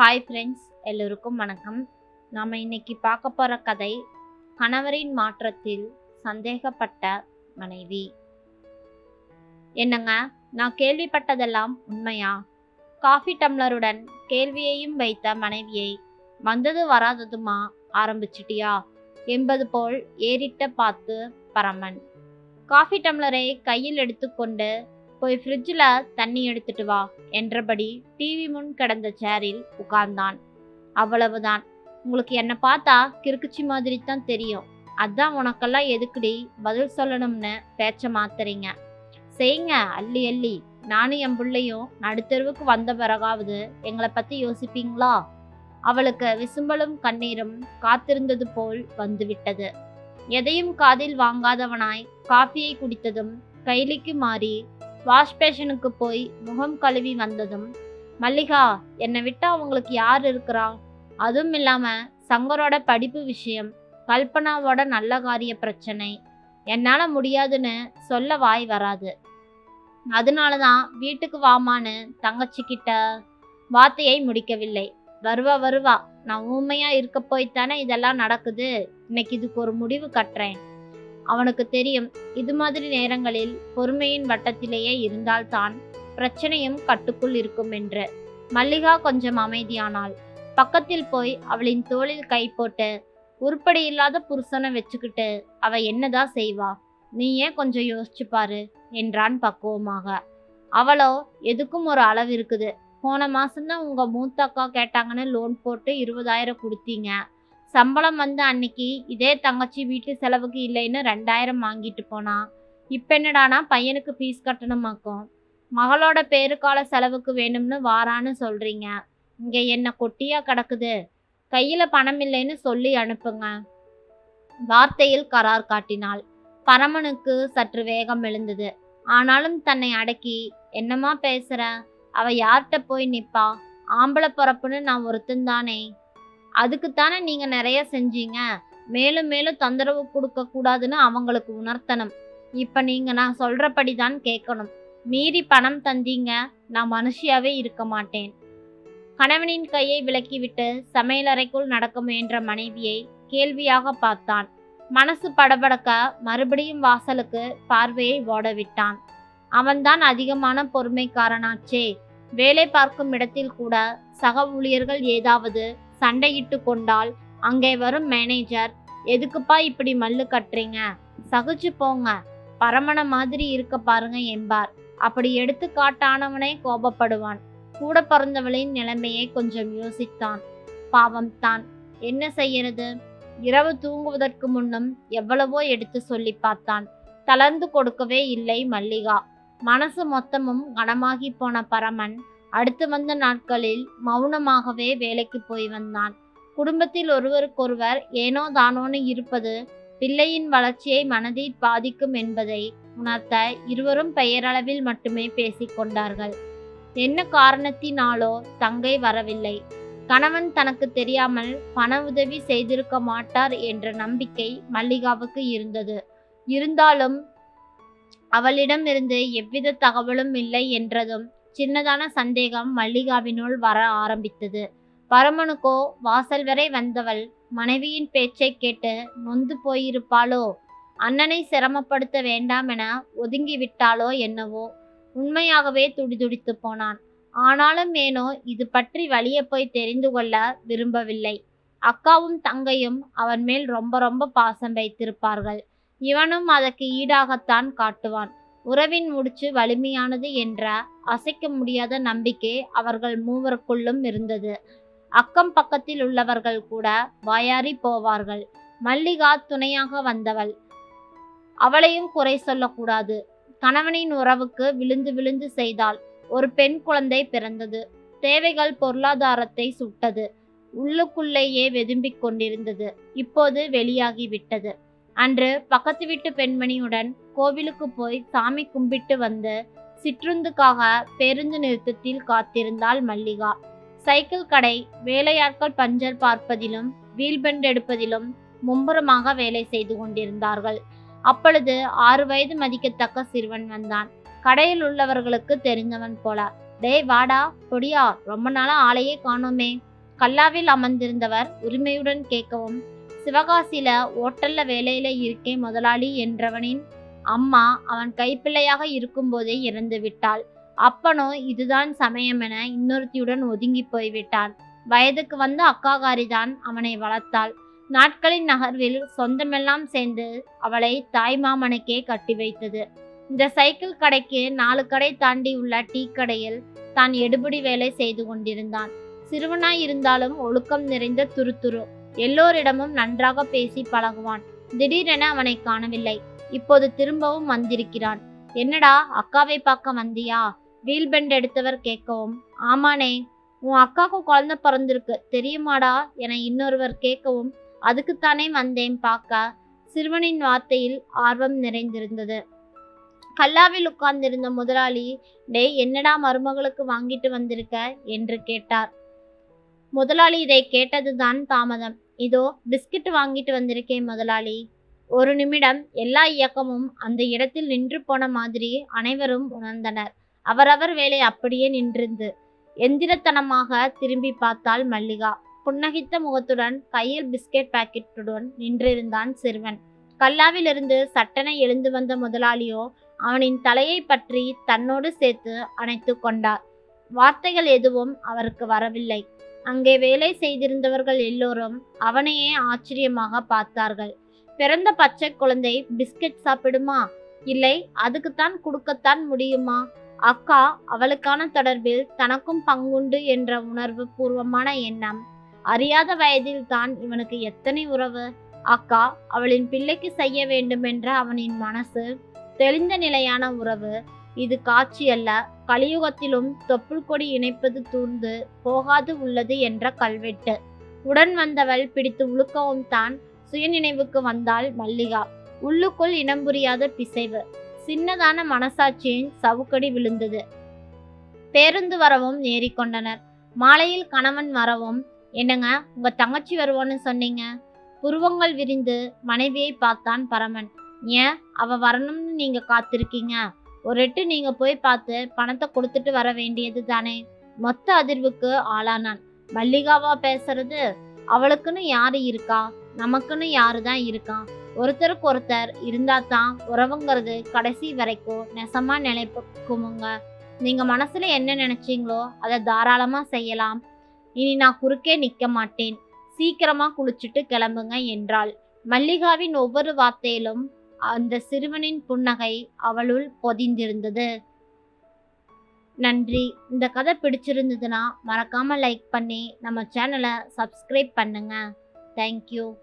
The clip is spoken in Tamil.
ஹாய் ஃப்ரெண்ட்ஸ் எல்லோருக்கும் வணக்கம். நாம் இன்னைக்கு பார்க்க போகிற கதை கணவரின் மாற்றத்தில் சந்தேகப்பட்ட மனைவி. என்னங்க நான் கேள்விப்பட்டதெல்லாம் உண்மையா? காஃபி டம்ளருடன் கேள்வியையும் வைத்த மனைவியை வந்தது வராததுமா? ஆரம்பிச்சிட்டியா? என்பது போல் ஏறிட்ட பார்த்து பரமன். காஃபி டம்ளரை கையில் எடுத்துக்கொண்டு போய் ஃப்ரிட்ஜில் தண்ணி எடுத்துட்டு வா என்றபடி டிவி முன் கிடந்த சேரில் உட்கார்ந்தான். அவ்வளவுதான். உங்களுக்கு என்னை பார்த்தா கிறுக்குச்சி மாதிரி தான் தெரியும். அதான் உனக்கெல்லாம் எதுக்குடி பதில் சொல்லணும்னு பேச்ச மாத்துறீங்க. செய்யுங்க அள்ளி அள்ளி. நானும் என் பிள்ளையும் நடுத்தருவுக்கு வந்த பிறகாவது எங்களை பற்றி யோசிப்பீங்களா? அவளுக்கு விசும்பலும் கண்ணீரும் காத்திருந்தது போல் வந்துவிட்டது. எதையும் காதில் வாங்காதவனாய் காஃபியை குடித்ததும் கைலிக்கு மாறி வாஷ் பேஷனுக்கு போய் முகம் கழுவி வந்ததும் மல்லிகா என்னை விட்டால் அவங்களுக்கு யார் இருக்கிறா? அதுவும் இல்லாமல் சங்கரோட படிப்பு விஷயம் கல்பனாவோட நல்ல காரிய பிரச்சனை. என்னால் முடியாதுன்னு சொல்ல வாய் வராது. அதனால தான் வீட்டுக்கு வாமான்னு தங்கச்சிக்கிட்ட வார்த்தையை முடிக்கவில்லை. வருவா வருவா நான் ஊமையாக இருக்க போய்த்தானே இதெல்லாம் நடக்குது? இன்னைக்கு இதுக்கு ஒரு முடிவு கட்டுறேன். அவனுக்கு தெரியும் இது மாதிரி நேரங்களில் பொறுமையின் வட்டத்திலேயே இருந்தால்தான் பிரச்சனையும் கட்டுக்குள் இருக்கும் என்று. மல்லிகா கொஞ்சம் அமைதியானாள். பக்கத்தில் போய் அவளின் தோளில் கை போட்டு உருப்படி இல்லாத புருஷனை வச்சுக்கிட்டு அவ என்னதான் செய்வா? நீ ஏன் கொஞ்சம் யோசிச்சு பாரு என்றான் பக்குவமாக. அவளோ எதுக்கும் ஒரு அளவு இருக்குது. போன மாசம்தான் உங்க மூத்த அக்கா கேட்டாங்கன்னு லோன் போட்டு இருபதாயிரம் கொடுத்தீங்க. சம்பளம் வந்து அன்னைக்கு இதே தங்கச்சி வீட்டு செலவுக்கு இல்லைன்னு ரெண்டாயிரம் வாங்கிட்டு போனா. இப்போ என்னடானா பையனுக்கு ஃபீஸ் கட்டணமாக்கும். மகளோட பேருக்கால செலவுக்கு வேணும்னு வாரான்னு சொல்கிறீங்க இங்கே என்ன கொட்டியாக கிடக்குது? கையில் பணம் இல்லைன்னு சொல்லி அனுப்புங்க. வார்த்தையில் கரார் காட்டினாள். பரமனுக்கு சற்று வேகம் எழுந்தது. ஆனாலும் தன்னை அடக்கி என்னமா பேசுற? அவ யார்கிட்ட போய் நிப்பா? ஆம்பளை பிறப்புன்னு நான் ஒருத்தன்தானே அதுக்குத்தானே நீங்க நிறைய செஞ்சீங்க. மேலும் மேலும் தொந்தரவு கொடுக்க கூடாதுன்னு அவங்களுக்கு உணர்த்தணும். இப்ப நீங்க நான் சொல்றபடி தான் கேட்கணும். மீறி பணம் தந்தீங்க நான் மனுஷியாவே இருக்க மாட்டேன். கணவனின் கையை விலக்கிவிட்டு சமையலறைக்குள் நடக்க முயன்ற மனைவியை கேள்வியாக பார்த்தான். மனசு படபடக்க மறுபடியும் வாசலுக்கு பார்வையை ஓட விட்டான் அவன்தான் அதிகமான பொறுமைக்காரனாச்சே. வேலை பார்க்கும் இடத்தில் கூட சக ஊழியர்கள் ஏதாவது சண்டையிட்டு கொண்டால் அங்கே வரும் மேனேஜர் எதுக்குப்பா இப்படி மல்லு கட்டுறீங்க? சகிச்சு போங்க. பரமண மாதிரி இருக்க பாருங்க என்பார். அப்படி எடுத்து காட்டானவனே கோபப்படுவான். கூட பிறந்தவளின் நிலைமையை கொஞ்சம் யோசித்தான். பாவம் தான். என்ன செய்யறது? இரவு தூங்குவதற்கு முன்னும் எவ்வளவோ எடுத்து சொல்லி பார்த்தான். தளர்ந்து கொடுக்கவே இல்லை மல்லிகா. மனசு மொத்தமும் கனமாகி போன பரமன் அடுத்து வந்த நாட்களில் மௌனமாகவே வேலைக்கு போய் வந்தான். குடும்பத்தில் ஒருவருக்கொருவர் ஏனோ தானோன்னு இருப்பது பிள்ளையின் வளர்ச்சியை மனதில் பாதிக்கும் என்பதை உணர்த்த இருவரும் பெயரளவில் மட்டுமே பேசிக்கொண்டார்கள் என்ன காரணத்தினாலோ தங்கை வரவில்லை. கணவன் தனக்கு தெரியாமல் பண உதவி செய்திருக்க மாட்டார் என்ற நம்பிக்கை மல்லிகாவுக்கு இருந்தது. இருந்தாலும் அவளிடமிருந்து எவ்வித தகவலும் இல்லை என்றதும் சின்னதான சந்தேகம் மல்லிகாவினுள் வர ஆரம்பித்தது. பரமனுக்கோ வாசல் வரை வந்தவள் மனைவியின் பேச்சை கேட்டு நொந்து போயிருப்பாளோ? அண்ணனை சிரமப்படுத்த வேண்டாம் என ஒதுங்கி விட்டாளோ என்னவோ? உண்மையாகவே துடிதுடித்து போனான். ஆனாலும் ஏனோ இது பற்றி வழிய போய் தெரிந்து கொள்ள விரும்பவில்லை. அக்காவும் தங்கையும் அவன் மேல் ரொம்ப ரொம்ப பாசம் வைத்திருப்பார்கள். இவனும் அதற்கு ஈடாகத்தான் காட்டுவான். உறவின் முடிச்சு வலிமையானது என்ற அசைக்க முடியாத நம்பிக்கை அவர்கள் மூவருக்குள்ளும் இருந்தது. அக்கம் பக்கத்தில் உள்ளவர்கள் கூட வாயாரி போவார்கள். மல்லிகா துணையாக வந்தவள். அவளையும் குறை சொல்லக்கூடாது. கணவனின் உறவுக்கு விழுந்து விழுந்து செய்தாள். ஒரு பெண் குழந்தை பிறந்தது. தேவைகள் பொருளாதாரத்தை சுட்டது. உள்ளுக்குள்ளேயே வெதும்பிக் கொண்டிருந்தது. இப்போது வெளியாகிவிட்டது அன்று பக்கத்து வீட்டு பெண்மணியுடன் கோவிலுக்கு போய் சாமி கும்பிட்டு வந்து சிற்றுந்துக்காக பேருந்து நிறுத்தத்தில் காத்திருந்தாள் மல்லிகா. சைக்கிள் கடை வேலையாட்கள் பஞ்சர் பார்ப்பதிலும் வீல்பெண்ட் எடுப்பதிலும் மும்முரமாக வேலை செய்து கொண்டிருந்தார்கள். அப்பொழுது ஆறு வயது மதிக்கத்தக்க சிறுவன் வந்தான். கடையில் உள்ளவர்களுக்கு தெரிந்தவன் போல டேய் வாடா பொடியா ரொம்ப நாளா ஆளையே காணோமே. கல்லாவில் அமர்ந்திருந்தவர் உரிமையுடன் கேட்கவும் சிவகாசியில ஓட்டல்ல வேலையில இருக்கே முதலாளி என்றவனின் அம்மா அவன் கைப்பிள்ளையாக இருக்கும்போதே இறந்து விட்டாள். அப்பனோ இதுதான் சமயம் என இன்னொருத்தியுடன் ஒதுங்கி போய்விட்டான். வயதுக்கு வந்த அக்காகாரிதான் அவனை வளர்த்தாள். நாட்களின் நகர்வில் சொந்தமெல்லாம் சேர்ந்து அவளை தாய்மாமனுக்கே கட்டி வைத்தது. இந்த சைக்கிள் கடைக்கு நாலு கடை தாண்டி உள்ள டீ கடையில் தான் எடுபடி வேலை செய்து கொண்டிருந்தான். சிறுவனாய் இருந்தாலும் ஒழுக்கம் நிறைந்த துருதுரு எல்லோரிடமும் நன்றாக பேசி பழகுவான். திடீரென அவனை காணவில்லை. இப்போது திரும்பவும் வந்திருக்கிறான். என்னடா அக்காவை பார்க்க வந்தியா? வீல் பெண்ட் எடுத்தவர் கேட்கவும் ஆமானே உன் அக்காவுக்கு குழந்தை பிறந்திருக்கு. தெரியுமாடா? என இன்னொருவர் கேட்கவும் அதுக்குத்தானே வந்தேன் பார்க்க சிறுவனின் வார்த்தையில் ஆர்வம் நிறைந்திருந்தது. கல்லாவில் உட்கார்ந்திருந்த முதலாளி டேய் என்னடா மருமகளுக்கு வாங்கிட்டு வந்திருக்க? என்று கேட்டார். முதலாளி இதை கேட்டதுதான் தாமதம். இதோ பிஸ்கட் வாங்கிட்டு வந்திருக்கேன் முதலாளி. ஒரு நிமிடம் எல்லா இயக்கமும் அந்த இடத்தில் நின்று போன மாதிரி அனைவரும் உணர்ந்தனர். அவரவர் வேலை அப்படியே நின்றிருந்து எந்திரத்தனமாக திரும்பி பார்த்தாள் மல்லிகா. புன்னகித்த முகத்துடன் கையில் பிஸ்கெட் பாக்கெட்டுடன் நின்றிருந்தான் சிறுவன். கல்லாவிலிருந்து சட்டென எழுந்து வந்த முதலாளியோ அவனின் தலையை பற்றி தன்னோடு சேர்த்து அணைத்து கொண்டார். வார்த்தைகள் எதுவும் அவருக்கு வரவில்லை. அங்கே வேலை செய்திருந்தவர்கள் எல்லோரும் அவனையே ஆச்சரியமாக பார்த்தார்கள். பிறந்த பச்சை குழந்தை பிஸ்கட் சாப்பிடுமா? இல்லை அதுக்குத்தான் கொடுக்கத்தான் முடியுமா? அக்கா அவளுக்கான தொடர்பில் தனக்கும் பங்குண்டு என்ற உணர்வு பூர்வமான எண்ணம். அறியாத வயதில் தான் இவனுக்கு எத்தனை உறவு? அக்கா அவளின் பிள்ளைக்கு செய்ய வேண்டுமென்ற அவனின் மனசு தெளிந்த நிலையான உறவு. இது காட்சி அல்ல கலியுகத்திலும் தொப்புள் கொடி இணைப்பது தூர்ந்து போகாது உள்ளது என்ற கல்வெட்டு. உடன் வந்தவள் பிடித்து உழுக்கவும் தான் சுயநினைவுக்கு வந்தாள் மல்லிகா. உள்ளுக்குள் இனம் புரியாத பிசைவு. சின்னதான மனசாட்சியின் சவுக்கடி விழுந்தது. பேருந்து வரவும் ஏறிக்கொண்டனர் மாலையில் கணவன் வரவும் என்னங்க உங்க தங்கச்சி வருவான்னு சொன்னீங்க? புருவங்கள் விரிந்து மனைவியை பார்த்தான் பரமன். ஏன் அவ வரணும்னு நீங்க காத்திருக்கீங்க? ஒரு எட்டு நீங்க போய் பார்த்து பணத்தை கொடுத்துட்டு வர வேண்டியது தானே. மொத்த அதிர்வுக்கு ஆளானான். மல்லிகாவா பேசுறது அவளுக்குன்னு யாரு இருக்கா? நமக்குன்னு யாரு தான் இருக்கா? ஒருத்தருக்கு ஒருத்தர் இருந்தா தான் உறவுங்கிறது கடைசி வரைக்கும் நெசமா நினைப்புக்குமுங்க நீங்க மனசுல என்ன நினைச்சீங்களோ அதை தாராளமா செய்யலாம். இனி நான் குறுக்கே நிக்க மாட்டேன். சீக்கிரமா குளிச்சுட்டு கிளம்புங்க என்றாள். மல்லிகாவின் ஒவ்வொரு வார்த்தையிலும் அந்த சிறுவனின் புன்னகை அவளுள் பொதிந்திருந்தது. நன்றி. இந்த கதை பிடிச்சிருந்ததுன்னா மறக்காமல் லைக் பண்ணி நம்ம சேனலை சப்ஸ்கிரைப் பண்ணுங்கள் தேங்க்யூ